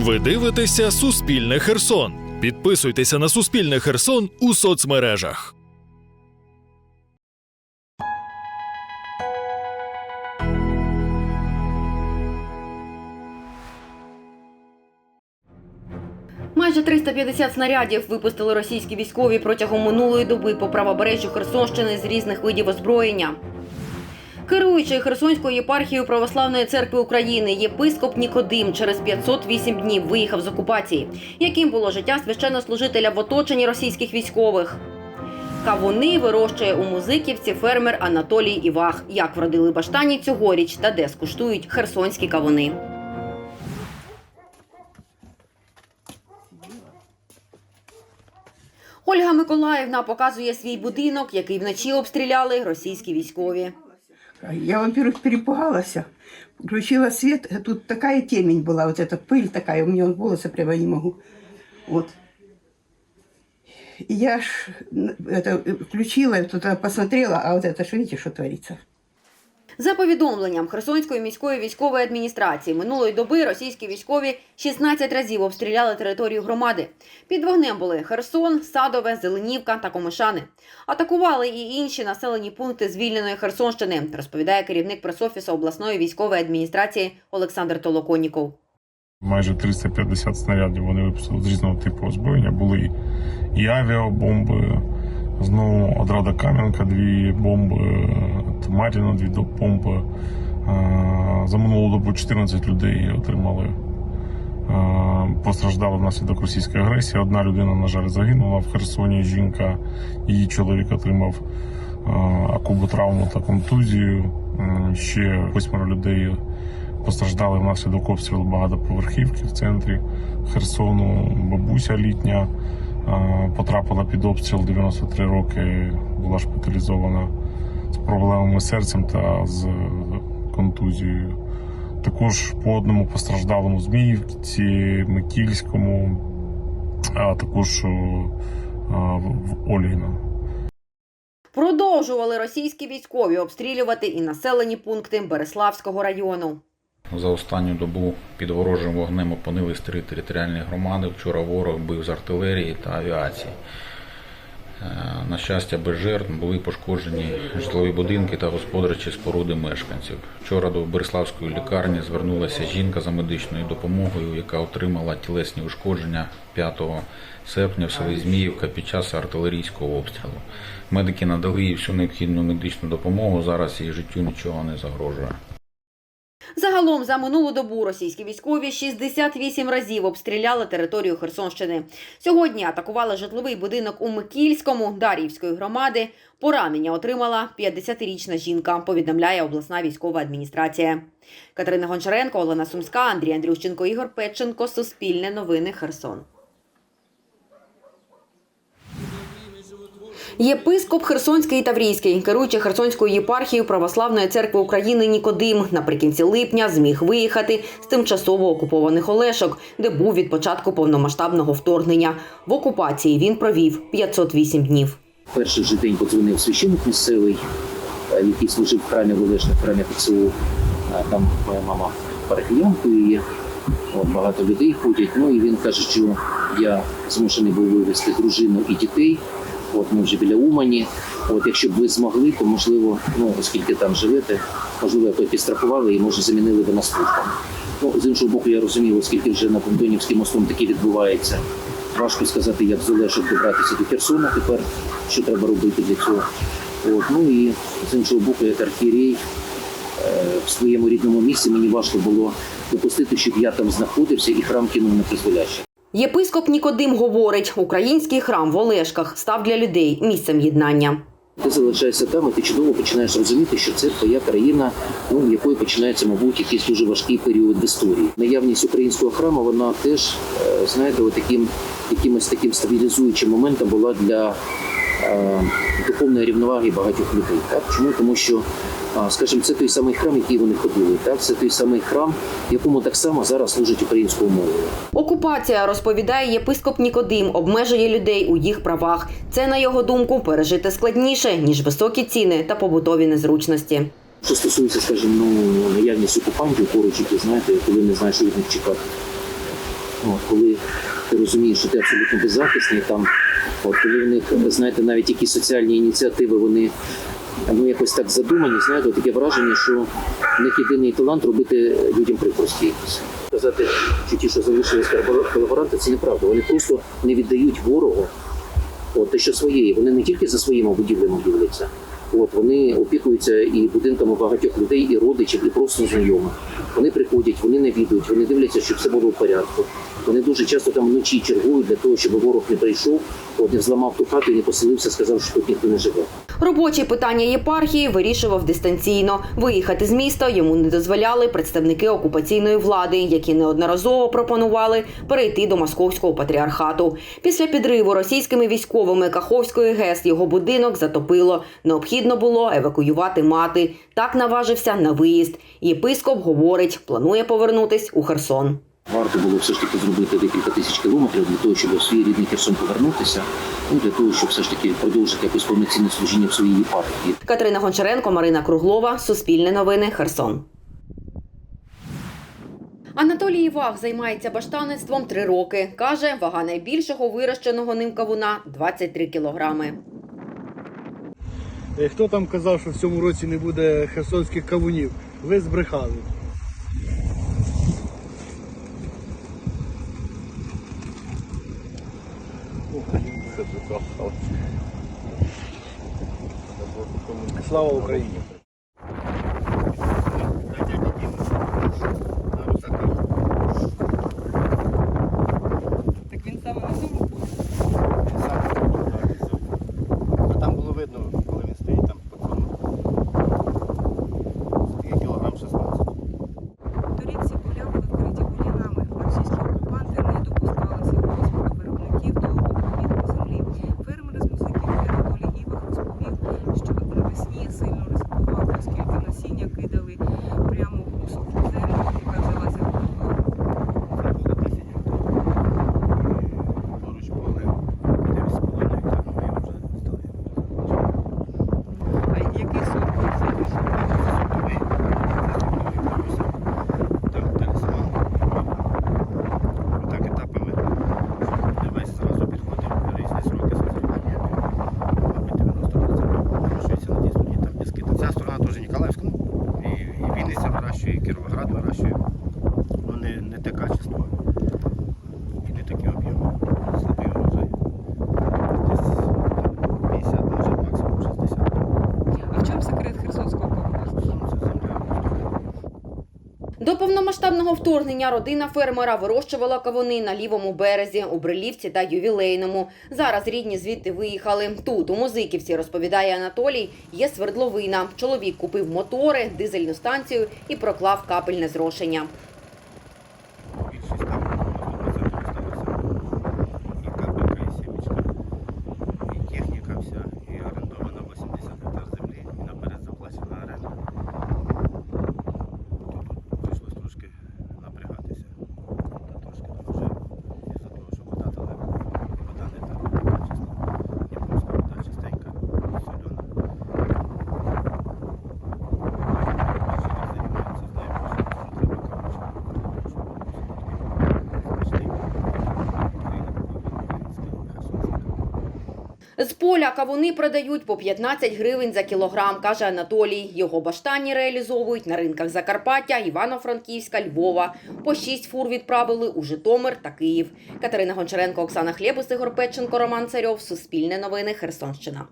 Ви дивитеся Суспільне Херсон. Підписуйтеся на Суспільне Херсон у соцмережах. Майже 350 снарядів випустили російські військові протягом минулої доби по правобережжю Херсонщини з різних видів озброєння. Керуючий Херсонською єпархією Православної церкви України єпископ Нікодим через 508 днів виїхав з окупації. Яким було життя священнослужителя в оточенні російських військових? Кавуни вирощує у музиківці фермер Анатолій Івах. Як вродили баштані цьогоріч та де скуштують херсонські кавуни. Ольга Миколаївна показує свій будинок, який вночі обстріляли російські військові. Я, во-первых, перепугалась. Включила свет, тут такая темень была, вот эта пыль такая, у меня вот волосы прямо не могу. Вот. И я ж н- это э, включила, тут э, посмотрела, а вот это ж видите, что творится. За повідомленням Херсонської міської військової адміністрації минулої доби російські військові 16 разів обстріляли територію громади. Під вогнем були Херсон, Садове, Зеленівка та Комишани. Атакували і інші населені пункти звільненої Херсонщини, розповідає керівник пресофісу обласної військової адміністрації Олександр Толоконніков. Майже 350 снарядів вони випустили з різного типу озброєння. Були і авіабомби, знову Одрада Кам'янка, дві бомби, Маріна, дві. Е, За минулу добу 14 людей отримали. Постраждали внаслідок російської агресії. Одна людина, на жаль, загинула в Херсоні. Жінка, її чоловік отримав акуботравму та контузію. Ще восьмеро людей постраждали внаслідок обстрілу багатоповерхівки в центрі Херсону. Бабуся літня потрапила під обстріл 93 роки, була шпиталізована з проблемами серцем та з контузією. Також по одному постраждалому Зміївці, Микільському, а також е, в Ольгіно. Продовжували російські військові обстрілювати і населені пункти Береславського району. За останню добу під ворожим вогнем опинились три територіальні громади. Вчора ворог бив з артилерії та авіації. Е, На щастя, без жертв були пошкоджені житлові будинки та господарчі споруди мешканців. Вчора до Береславської лікарні звернулася жінка за медичною допомогою, яка отримала тілесні ушкодження 5 серпня в селі Зміївка під час артилерійського обстрілу. Медики надали їй всю необхідну медичну допомогу. Зараз її життю нічого не загрожує. Загалом за минулу добу російські військові 68 разів обстріляли територію Херсонщини. Сьогодні атакували житловий будинок у Микільському Дарівської громади. Поранення отримала 50-річна жінка, повідомляє обласна військова адміністрація. Катерина Гончаренко, Олена Сумська, Андрій Андрющенко, Ігор Петченко. Суспільне новини Херсон. Єпископ Херсонський і Таврійський, керуючий Херсонською єпархією Православної церкви України Нікодим, наприкінці липня зміг виїхати з тимчасово окупованих Олешок, де був від початку повномасштабного вторгнення. В окупації він провів 508 днів. Перший же день подзвонив священник місцевий, е, який служив в храмі Волешних, в храмі ПЦУ. Там моя мама парафіянкою є. Багато людей ходять. Ну і він каже, що я змушений був вивезти дружину і дітей. От ми вже біля Умані. От якщо б ви змогли, то можливо, ну оскільки там живете, можливо, якось підстрахували і може замінили би на службу. Ну з іншого боку, я розумію, оскільки вже над Антонівським мостом таке відбувається. Важко сказати, як з Олешок добратися до Херсона тепер, що треба робити для цього. От, ну і з іншого боку, як архієрей е, в своєму рідному місці мені важко було допустити, щоб я там знаходився і храм кинув на призволяще. Єпископ Нікодим говорить, український храм в Олешках став для людей місцем єднання. Ти залишаєшся там, і ти чудово починаєш розуміти, що це твоя країна, ну в якої починається, мабуть, якийсь дуже важкий період в історії. Наявність українського храму, вона теж, е, знаєте, таким якимось таким стабілізуючим моментом була для духовної рівноваги багатьох людей. Так? Чому? Тому що, скажімо, це той самий храм, який вони ходили. Так? Це той самий храм, якому так само зараз служить українською мовою. Окупація, розповідає єпископ Нікодим, обмежує людей у їх правах. Це, на його думку, пережити складніше, ніж високі ціни та побутові незручності. Що стосується, скажімо, ну, наявність окупантів поруч, які знаєте, коли не знаєш, що від них чекати. Коли ти розумієш, що ти абсолютно беззахисний, там, от, коли в них, знаєте, навіть які соціальні ініціативи, вони ну, якось так задумані, знаєте, таке враження, що в них єдиний талант робити людям прикрості якісь. Казати, що ті, що залишились колаборанти, це неправда. Вони просто не віддають ворогу от, те, що своєї. Вони не тільки за своїми будівлями дивляться. От вони опікуються і будинками багатьох людей, і родичів, і просто знайомих. Вони приходять, вони навідують, вони дивляться, щоб все було в порядку. Вони дуже часто там вночі чергують для того, щоб ворог не прийшов, от не взламав ту хату і не поселився, сказав, що тут ніхто не живе. Робочі питання єпархії вирішував дистанційно. Виїхати з міста йому не дозволяли представники окупаційної влади, які неодноразово пропонували перейти до московського патріархату. Після підриву російськими військовими Каховської ГЕС його будинок затопило. Необхідно було евакуювати мати. Так наважився на виїзд. Єпископ говорить, планує повернутись у Херсон. Варто було все ж таки зробити декілька тисяч кілометрів для того, щоб у свій рідний Херсон повернутися, ну для того, щоб все ж таки продовжити якось повноцінне служіння в своїй єпархії. Катерина Гончаренко, Марина Круглова, Суспільне новини, Херсон. Анатолій Івах займається баштанництвом три роки. Каже, вага найбільшого вирощеного ним кавуна 23 кілограми. Е, Хто там казав, що в цьому році не буде херсонських кавунів? Ви збрехали. Слава Україні! Так він саме на цьому Там було видно, коли він стоїть там по цьому. Скільки кілограм 16. торік ці поля були вкриті бур'янами. Російські окупанти не допускали сільгоспу виробників до обробітку землі. Фермер з музиків Анатолій Івах розповів, що навесні сильно ризикував, оскільки насіння кидали прямо у суху землю, яка взялася в Поруч були 9,5 гектар, ми вже стали. А який сорт був це? Так, талісман. Так етапами. Не весь зразу підходив різні сроки созрівання. Мабуть, 90% вирощується на тій стороні, там Бескита. Ця сторона теж Ніколаївська, ну, і, і Вінниця вирощує, і Кіровоград вирощує. Ну, не, не те качество і не такі об'єми. Слабий урожай. Десь 50, може максимум 60. А в чому секрет херсонського кавуна? Це земля. До повномасштабного вторгнення родина фермера вирощувала кавуни на лівому березі, у Брилівці та Ювілейному. Зараз рідні звідти виїхали. Тут, у Музиківці, розповідає Анатолій, є свердловина. Чоловік купив мотори, дизельну станцію і проклав капельне зрошення. З поля кавуни продають по 15 гривень за кілограм, каже Анатолій. Його баштані реалізовують на ринках Закарпаття, Івано-Франківська, Львова. По 6 фур відправили у Житомир та Київ. Катерина Гончаренко, Оксана Хлєбус, Ігор Петченко, Роман Царьов. Суспільне новини. Херсонщина.